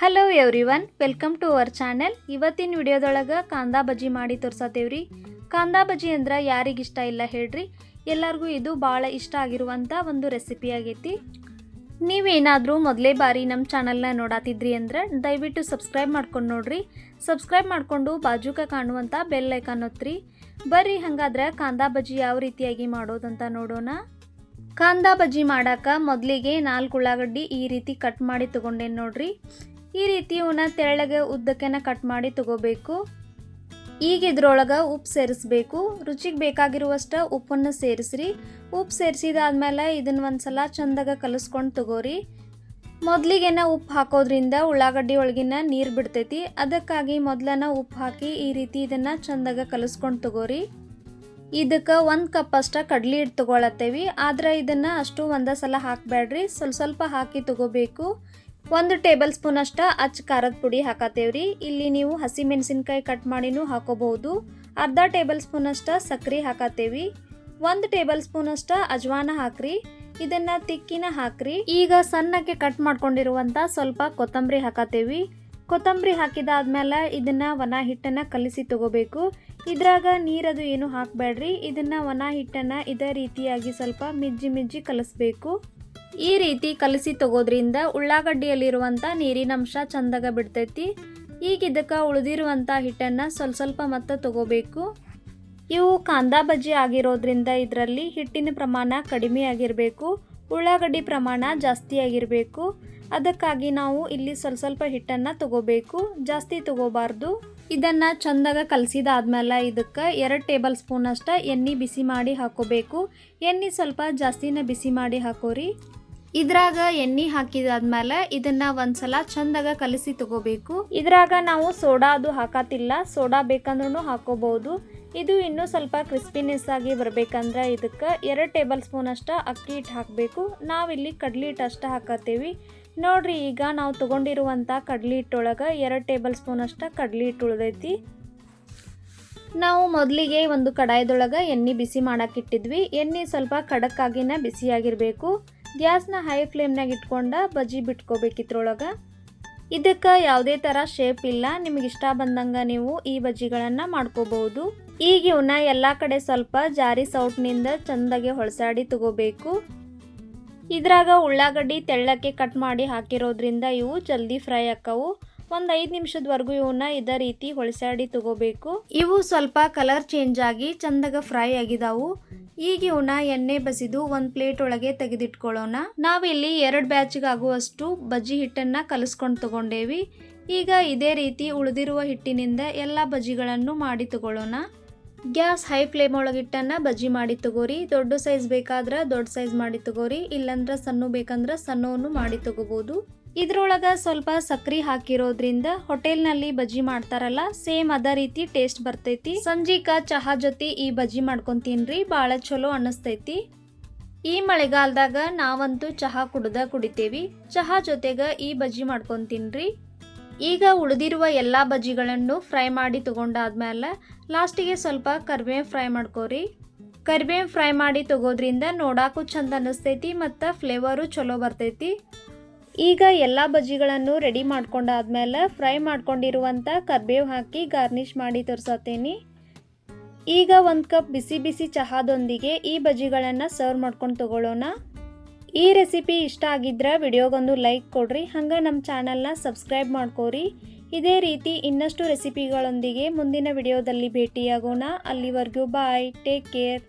Hello everyone welcome to our channel ಇವತ್ತಿನ ವಿಡಿಯೋದೊಳಗೆ ಕಾಂದಾ ಬಜ್ಜಿ ಮಾಡಿ ತೋರ್ಸತ್ತೇವ್ರಿ ಕಾಂದಾ ಬಜ್ಜಿ ಅಂದ್ರೆ ಯಾರಿಗಿಷ್ಟ ಇಲ್ಲ ಹೇಳ್ರಿ. ಎಲ್ಲರಿಗೂ ಇದು ಭಾಳ ಇಷ್ಟ ಆಗಿರುವಂಥ ಒಂದು ರೆಸಿಪಿ ಆಗೈತಿ. ನೀವೇನಾದರೂ ಮೊದಲೇ ಬಾರಿ ನಮ್ಮ ಚಾನಲ್ನ ನೋಡಾತಿದ್ರಿ ಅಂದ್ರೆ ದಯವಿಟ್ಟು ಸಬ್ಸ್ಕ್ರೈಬ್ ಮಾಡ್ಕೊಂಡು ನೋಡ್ರಿ. ಸಬ್ಸ್ಕ್ರೈಬ್ ಮಾಡಿಕೊಂಡು ಬಾಜುಕ ಕಾಣುವಂಥ ಬೆಲ್ ಐಕಾನ್ ಒತ್ತಿರಿ. ಬರ್ರಿ ಹಂಗಾದ್ರೆ ಕಾಂದಾ ಬಜ್ಜಿ ಯಾವ ರೀತಿಯಾಗಿ ಮಾಡೋದಂತ ನೋಡೋಣ. ಕಾಂದಾ ಬಜ್ಜಿ ಮಾಡಾಕ ಮೊದಲಿಗೆ ನಾಲ್ಕು ಉಳ್ಳಾಗಡ್ಡಿ ಈ ರೀತಿ ಕಟ್ ಮಾಡಿ ತಗೊಂಡೇನು ನೋಡ್ರಿ. ಈ ರೀತಿ ಇವನ್ನ ತೆಳ್ಳಗೆ ಉದ್ದಕ್ಕೆನ ಕಟ್ ಮಾಡಿ ತಗೋಬೇಕು. ಈಗ ಇದ್ರೊಳಗೆ ಉಪ್ಪು ಸೇರಿಸ್ಬೇಕು. ರುಚಿಗೆ ಬೇಕಾಗಿರುವಷ್ಟ ಉಪ್ಪನ್ನು ಸೇರಿಸ್ರಿ. ಉಪ್ಪು ಸೇರಿಸಿದಾದ್ಮೇಲೆ ಇದನ್ನ ಒಂದ್ಸಲ ಚಂದಾಗ ಕಲಿಸ್ಕೊಂಡು ತಗೋರಿ. ಮೊದಲಿಗೆನ ಉಪ್ಪು ಹಾಕೋದ್ರಿಂದ ಉಳ್ಳಾಗಡ್ಡಿ ಒಳಗಿನ ನೀರು ಬಿಡ್ತೈತಿ. ಅದಕ್ಕಾಗಿ ಮೊದಲನ ಉಪ್ಪು ಹಾಕಿ ಈ ರೀತಿ ಇದನ್ನು ಚಂದಾಗ ಕಲಿಸ್ಕೊಂಡು ತಗೋರಿ. ಇದಕ್ಕೆ ಒಂದು ಕಪ್ ಅಷ್ಟ ಕಡ್ಲಿ ಹಿಟ್ಟು ತಗೊಳತ್ತೇವಿ. ಆದ್ರೆ ಇದನ್ನು ಅಷ್ಟು ಒಂದೇ ಸಲ ಹಾಕಬೇಡ್ರಿ ಸ್ವಲ್ಪ ಸ್ವಲ್ಪ ಹಾಕಿ ತಗೋಬೇಕು. ಒಂದು ಟೇಬಲ್ ಸ್ಪೂನ್ ಅಷ್ಟ ಅಚ್ಚ ಖಾರದ ಪುಡಿ ಹಾಕತ್ತೇವ್ರಿ ಇಲ್ಲಿ ನೀವು ಹಸಿ ಮೆಣಸಿನಕಾಯಿ ಕಟ್ ಮಾಡಿನೂ ಹಾಕೋಬಹುದು. ಅರ್ಧ ಟೇಬಲ್ ಸ್ಪೂನ್ ಅಷ್ಟ ಸಕ್ಕರೆ ಹಾಕತ್ತೇವಿ ಒಂದು ಟೇಬಲ್ ಸ್ಪೂನ್ ಅಷ್ಟ ಅಜ್ವಾನ ಹಾಕ್ರಿ. ಇದನ್ನ ತಿಕ್ಕಿನ ಹಾಕ್ರಿ. ಈಗ ಸಣ್ಣಕ್ಕೆ ಕಟ್ ಮಾಡ್ಕೊಂಡಿರುವಂತ ಸ್ವಲ್ಪ ಕೊತ್ತಂಬರಿ ಹಾಕತ್ತೇವಿ ಕೊತ್ತಂಬರಿ ಹಾಕಿದಾದ್ಮೇಲೆ ಇದನ್ನ ಒಣ ಹಿಟ್ಟನ್ನ ಕಲಿಸಿ ತಗೋಬೇಕು. ಇದ್ರಾಗ ನೀರದು ಏನು ಹಾಕಬೇಡ್ರಿ. ಇದನ್ನ ಒಣ ಹಿಟ್ಟನ್ನ ಇದೇ ರೀತಿಯಾಗಿ ಸ್ವಲ್ಪ ಮಿಜ್ಜಿ ಮಿಜ್ಜಿ ಕಲಿಸ್ಬೇಕು. ಈ ರೀತಿ ಕಲಸಿ ತಗೋದ್ರಿಂದ ಉಳ್ಳಾಗಡ್ಡಿಯಲ್ಲಿರುವಂಥ ನೀರಿನಂಶ ಚಂದಾಗ ಬಿಡ್ತೈತಿ. ಈಗ ಇದಕ್ಕೆ ಉಳಿದಿರುವಂಥ ಹಿಟ್ಟನ್ನು ಸ್ವಲ್ಪ ಸ್ವಲ್ಪ ಮತ್ತೆ ತಗೋಬೇಕು. ಇವು ಕಾಂದಾ ಬಜ್ಜಿ ಆಗಿರೋದ್ರಿಂದ ಇದರಲ್ಲಿ ಹಿಟ್ಟಿನ ಪ್ರಮಾಣ ಕಡಿಮೆ ಆಗಿರಬೇಕು. ಉಳ್ಳಾಗಡ್ಡಿ ಪ್ರಮಾಣ ಜಾಸ್ತಿ ಆಗಿರಬೇಕು. ಅದಕ್ಕಾಗಿ ನಾವು ಇಲ್ಲಿ ಸ್ವಲ್ಪ ಸ್ವಲ್ಪ ಹಿಟ್ಟನ್ನು ತಗೋಬೇಕು. ಜಾಸ್ತಿ ತಗೋಬಾರ್ದು. ಇದನ್ನು ಚಂದಾಗ ಕಲಸಿದಾದ್ಮೇಲೆ ಇದಕ್ಕೆ ಎರಡು ಟೇಬಲ್ ಸ್ಪೂನ್ ಅಷ್ಟ ಎಣ್ಣೆ ಬಿಸಿ ಮಾಡಿ ಹಾಕೋಬೇಕು. ಎಣ್ಣೆ ಸ್ವಲ್ಪ ಜಾಸ್ತಿನ ಬಿಸಿ ಮಾಡಿ ಹಾಕೋರಿ. ಇದ್ರಾಗ ಎಣ್ಣೆ ಹಾಕಿದಾದ್ಮೇಲೆ ಇದನ್ನ ಒಂದ್ಸಲ ಚಂದಾಗ ಕಲಸಿ ತಗೋಬೇಕು. ಇದ್ರಾಗ ನಾವು ಸೋಡಾ ಅದು ಹಾಕತಿಲ್ಲ, ಸೋಡಾ ಬೇಕಂದ್ರೂ ಹಾಕೋಬಹುದು ಇದು ಇನ್ನೂ ಸ್ವಲ್ಪ ಕ್ರಿಸ್ಪಿನೆಸ್ ಆಗಿ ಬರ್ಬೇಕಂದ್ರೆ ಇದಕ್ಕೆ ಎರಡು ಟೇಬಲ್ ಸ್ಪೂನ್ ಅಷ್ಟ ಅಕ್ಕಿ ಹಿಟ್ಟು ಹಾಕಬೇಕು. ನಾವಿಲ್ಲಿ ಕಡಲೆ ಹಿಟ್ಟು ಅಷ್ಟ ಹಾಕತ್ತೇವಿ. ನೋಡ್ರಿ, ಈಗ ನಾವು ತಗೊಂಡಿರುವಂಥ ಕಡ್ಲಿ ಹಿಟ್ಟೊಳಗೆ ಎರಡು ಟೇಬಲ್ ಸ್ಪೂನ್ ಅಷ್ಟ ಕಡ್ಲಿ ಹಿಟ್ಟು ಉಳಿದೈತಿ ನಾವು ಮೊದಲಿಗೆ ಒಂದು ಕಡಾಯದೊಳಗೆ ಎಣ್ಣೆ ಬಿಸಿ ಮಾಡಕ್ಕಿಟ್ಟಿದ್ವಿ ಎಣ್ಣೆ ಸ್ವಲ್ಪ ಖಡಕ್ಕಾಗಿನ ಬಿಸಿಯಾಗಿರಬೇಕು. ಗ್ಯಾಸ್ನ ಹೈ ಫ್ಲೇಮ್ನಾಗ ಇಟ್ಕೊಂಡ ಬಜ್ಜಿ ಬಿಟ್ಕೋಬೇಕಿದ್ರೊಳಗೆ ಇದಕ್ಕೆ ಯಾವುದೇ ಥರ ಶೇಪ್ ಇಲ್ಲ. ನಿಮಗೆ ಇಷ್ಟ ಬಂದಂಗೆ ನೀವು ಈ ಬಜ್ಜಿಗಳನ್ನು ಮಾಡ್ಕೋಬಹುದು. ಈಗ ಇವನ್ನ ಎಲ್ಲ ಕಡೆ ಸ್ವಲ್ಪ ಜಾರಿ ಸೌಟ್ನಿಂದ ಚೆಂದಾಗಿ ಹೊಳಸಾಡಿ ತಗೋಬೇಕು. ಇದ್ರಾಗ ಉಳ್ಳಾಗಡ್ಡಿ ತೆಳ್ಳಕ್ಕೆ ಕಟ್ ಮಾಡಿ ಹಾಕಿರೋದ್ರಿಂದ ಇವು ಜಲ್ದಿ ಫ್ರೈ ಆಕ್ಕವು. ಒಂದು ಐದು ನಿಮಿಷದವರೆಗೂ ಇವನ್ನ ಇದೇ ರೀತಿ ಹೊಳಸಾಡಿ ತಗೋಬೇಕು. ಇವು ಸ್ವಲ್ಪ ಕಲರ್ ಚೇಂಜ್ ಆಗಿ ಚಂದಾಗ ಫ್ರೈ ಆಗಿದಾವು. ಈಗ ಇವನ್ನ ಎಣ್ಣೆ ಬಸಿದು ಒಂದು ಪ್ಲೇಟ್ ಒಳಗೆ ತೆಗೆದಿಟ್ಕೊಳ್ಳೋಣ ನಾವಿಲ್ಲಿ ಎರಡು ಬ್ಯಾಚ್ಗಾಗುವಷ್ಟು ಬಜ್ಜಿ ಹಿಟ್ಟನ್ನು ಕಲಿಸ್ಕೊಂಡು ತಗೊಂಡೇವಿ. ಈಗ ಇದೇ ರೀತಿ ಉಳಿದಿರುವ ಹಿಟ್ಟಿನಿಂದ ಎಲ್ಲ ಬಜ್ಜಿಗಳನ್ನು ಮಾಡಿ ತಗೊಳ್ಳೋಣ ಗ್ಯಾಸ್ ಹೈ ಫ್ಲೇಮ್ ಒಳಗಿಟ್ಟನ್ನ ಬಜ್ಜಿ ಮಾಡಿ ತಗೋರಿ. ದೊಡ್ಡ ಸೈಜ್ ಬೇಕಾದ್ರೆ ದೊಡ್ಡ ಸೈಜ್ ಮಾಡಿ ತಗೋರಿ. ಇಲ್ಲಂದ್ರೆ ಸಣ್ಣ ಬೇಕಂದ್ರೆ ಸಣ್ಣವನ್ನು ಮಾಡಿ ತಗೋಬಹುದು ಇದ್ರೊಳಗ ಸ್ವಲ್ಪ ಸಕ್ರಿ ಹಾಕಿರೋದ್ರಿಂದ ಹೋಟೆಲ್ನಲ್ಲಿ ಬಜ್ಜಿ ಮಾಡ್ತಾರಲ್ಲ, ಸೇಮ್ ಅದ ರೀತಿ ಟೇಸ್ಟ್ ಬರ್ತೈತಿ. ಸಂಜೀಕ ಚಹಾ ಜೊತೆ ಈ ಬಜ್ಜಿ ಮಾಡ್ಕೊಂತೀನ್ರಿ, ಭಾಳ ಚಲೋ ಅನ್ನಿಸ್ತೈತಿ. ಈ ಮಳೆಗಾಲದಾಗ ನಾವಂತೂ ಚಹಾ ಕುಡ್ದ ಕುಡಿತೇವಿ. ಚಹಾ ಜೊತೆಗ ಈ ಬಜ್ಜಿ ಮಾಡ್ಕೊಂತೀನ್ರಿ. ಈಗ ಉಳಿದಿರುವ ಎಲ್ಲ ಬಜ್ಜಿಗಳನ್ನು ಫ್ರೈ ಮಾಡಿ ತೊಗೊಂಡಾದ್ಮೇಲೆ ಲಾಸ್ಟಿಗೆ ಸ್ವಲ್ಪ ಕರಿಬೇವು ಫ್ರೈ ಮಾಡ್ಕೋರಿ. ಕರಿಬೇವು ಫ್ರೈ ಮಾಡಿ ತಗೋದ್ರಿಂದ ನೋಡಾಕು ಚಂದ ಅನ್ನಿಸ್ತೈತಿ ಮತ್ತು ಫ್ಲೇವರು ಚಲೋ ಬರ್ತೈತಿ. ಈಗ ಎಲ್ಲ ಬಜ್ಜಿಗಳನ್ನು ರೆಡಿ ಮಾಡ್ಕೊಂಡಾದ್ಮೇಲೆ ಫ್ರೈ ಮಾಡ್ಕೊಂಡಿರುವಂಥ ಕರಿಬೇವು ಹಾಕಿ ಗಾರ್ನಿಷ್ ಮಾಡಿ ತೋರ್ಸತ್ತೇನಿ. ಈಗ ಒಂದು ಕಪ್ ಬಿಸಿ ಬಿಸಿ ಚಹಾದೊಂದಿಗೆ ಈ ಬಜ್ಜಿಗಳನ್ನು ಸರ್ವ್ ಮಾಡ್ಕೊಂಡು ತಗೊಳ್ಳೋಣ ಈ ರೆಸಿಪಿ ಇಷ್ಟ ಆಗಿದ್ರೆ ವಿಡಿಯೋಗೊಂದು ಲೈಕ್ ಕೊಡ್ರಿ, ಹಂಗೆ ನಮ್ಮ ಚಾನಲ್ನ ಸಬ್ಸ್ಕ್ರೈಬ್ ಮಾಡ್ಕೋರಿ. ಇದೇ ರೀತಿ ಇನ್ನಷ್ಟು ರೆಸಿಪಿಗಳೊಂದಿಗೆ ಮುಂದಿನ ವಿಡಿಯೋದಲ್ಲಿ ಭೇಟಿಯಾಗೋಣ. ಅಲ್ಲಿವರೆಗೂ ಬಾಯ್, ಟೇಕ್ ಕೇರ್.